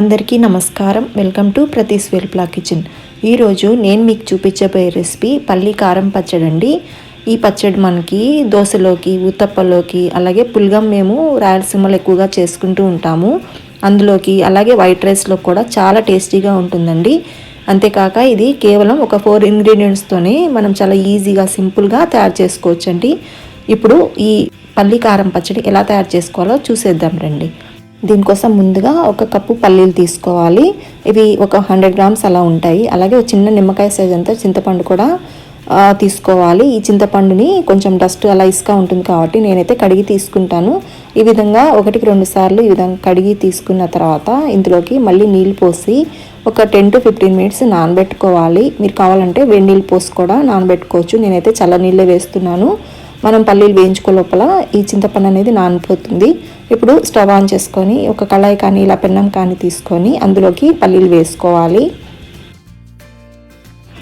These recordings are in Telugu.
అందరికీ నమస్కారం. వెల్కమ్ టు ప్రతి వెల్ప్లా కిచెన్. ఈరోజు నేను మీకు చూపించబోయే రెసిపీ పల్లి కారం పచ్చడి అండి. ఈ పచ్చడి మనకి దోశలోకి ఉత్తప్పలోకి అలాగే పుల్గం మేము రాయలసీమలో ఎక్కువగా చేసుకుంటూ ఉంటాము. అందులోకి అలాగే వైట్ రైస్లో కూడా చాలా టేస్టీగా ఉంటుందండి. అంతేకాక ఇది కేవలం ఒక ఫోర్ ఇంగ్రీడియంట్స్తోనే మనం చాలా ఈజీగా సింపుల్గా తయారు చేసుకోవచ్చండి. ఇప్పుడు ఈ పల్లి కారం పచ్చడి ఎలా తయారు చేసుకోవాలో చూసేద్దాం రండి. దీనికోసం ముందుగా ఒక కప్పు పల్లీలు తీసుకోవాలి. ఇవి ఒక హండ్రెడ్ గ్రామ్స్ అలా ఉంటాయి. అలాగే చిన్న నిమ్మకాయ సైజ్ అంతా చింతపండు కూడా తీసుకోవాలి. ఈ చింతపండుని కొంచెం డస్ట్ అలా ఇసుక ఉంటుంది కాబట్టి నేనైతే కడిగి తీసుకుంటాను. ఈ విధంగా ఒకటికి రెండు సార్లు ఈ విధంగా కడిగి తీసుకున్న తర్వాత ఇందులోకి మళ్ళీ నీళ్ళు పోసి ఒక టెన్ టు ఫిఫ్టీన్ మినిట్స్ నానబెట్టుకోవాలి. మీరు కావాలంటే వేడి నీళ్ళు పోసి కూడా నానబెట్టుకోవచ్చు. నేనైతే చల్ల నీళ్ళే వేస్తున్నాను. మనం పల్లీలు వేయించుకో లోపల ఈ చింతపండు అనేది నానిపోతుంది. ఇప్పుడు స్టవ్ ఆన్ చేసుకొని ఒక కళాయి కానీ ఇలా పెన్నం కానీ తీసుకొని అందులోకి పల్లీలు వేసుకోవాలి.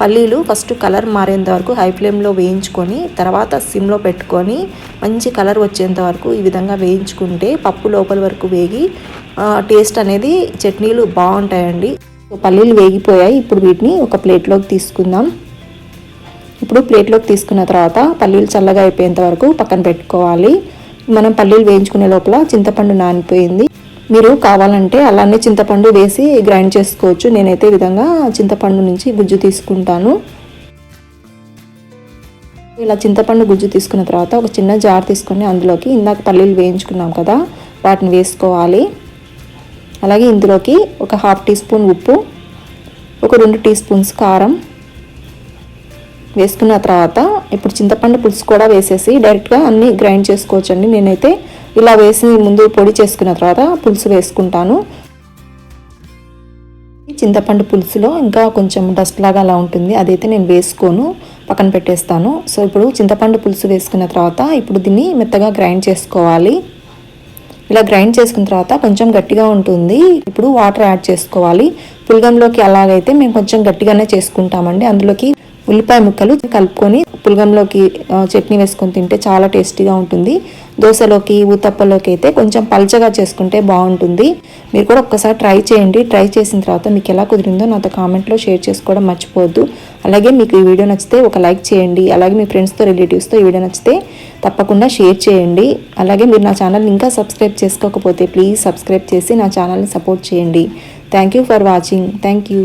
పల్లీలు ఫస్ట్ కలర్ మారేంత వరకు హై ఫ్లేమ్లో వేయించుకొని తర్వాత సిమ్లో పెట్టుకొని మంచి కలర్ వచ్చేంత వరకు ఈ విధంగా వేయించుకుంటే పప్పు లోపల వరకు వేగి టేస్ట్ అనేది చట్నీలు బాగుంటాయండి. పల్లీలు వేగిపోయాయి. ఇప్పుడు వీటిని ఒక ప్లేట్లోకి తీసుకుందాం. ఇప్పుడు ప్లేట్లోకి తీసుకున్న తర్వాత పల్లీలు చల్లగా అయిపోయేంత వరకు పక్కన పెట్టుకోవాలి. మనం పల్లీలు వేయించుకునే లోపల చింతపండు నానిపోయింది. మీరు కావాలంటే అలానే చింతపండు వేసి గ్రైండ్ చేసుకోవచ్చు. నేనైతే ఈ విధంగా చింతపండు నుంచి గుజ్జు తీసుకుంటాను. ఇలా చింతపండు గుజ్జు తీసుకున్న తర్వాత ఒక చిన్న జార్ తీసుకొని అందులోకి ఇందాక పల్లీలు వేయించుకున్నాం కదా వాటిని వేసుకోవాలి. అలాగే ఇందులోకి ఒక హాఫ్ టీ స్పూన్ ఉప్పు ఒక రెండు టీ స్పూన్స్ కారం వేసుకున్న తర్వాత ఇప్పుడు చింతపండు పులుసు కూడా వేసేసి డైరెక్ట్గా అన్నీ గ్రైండ్ చేసుకోవచ్చండి. నేనైతే ఇలా వేసి ముందు పొడి చేసుకున్న తర్వాత పులుసు వేసుకుంటాను. చింతపండు పులుసులో ఇంకా కొంచెం డస్ట్ లాగా అలా ఉంటుంది. అదైతే నేను వేసుకోను. పక్కన పెట్టేస్తాను. సో ఇప్పుడు చింతపండు పులుసు వేసుకున్న తర్వాత ఇప్పుడు దీన్ని మెత్తగా గ్రైండ్ చేసుకోవాలి. ఇలా గ్రైండ్ చేసుకున్న తర్వాత కొంచెం గట్టిగా ఉంటుంది. ఇప్పుడు వాటర్ యాడ్ చేసుకోవాలి. పులగంలోకి అలాగైతే మేము కొంచెం గట్టిగానే చేసుకుంటామండి. అందులోకి ఉల్లిపాయ ముక్కలు కలుపుకొని పులగంలోకి చట్నీ వేసుకొని తింటే చాలా టేస్టీగా ఉంటుంది. దోశలోకి ఊతప్పలోకి అయితే కొంచెం పల్చగా చేసుకుంటే బాగుంటుంది. మీరు కూడా ఒక్కసారి ట్రై చేయండి. ట్రై చేసిన తర్వాత మీకు ఎలా కుదిరిందో నాతో కామెంట్లో షేర్ చేసుకోవడం మర్చిపోవద్దు. అలాగే మీకు ఈ వీడియో నచ్చితే ఒక లైక్ చేయండి. అలాగే మీ ఫ్రెండ్స్తో రిలేటివ్స్తో ఈ వీడియో నచ్చితే తప్పకుండా షేర్ చేయండి. అలాగే మీరు నా ఛానల్ ఇంకా సబ్స్క్రైబ్ చేసుకోకపోతే ప్లీజ్ సబ్స్క్రైబ్ చేసి నా ఛానల్ని సపోర్ట్ చేయండి. Thank you for watching. Thank you.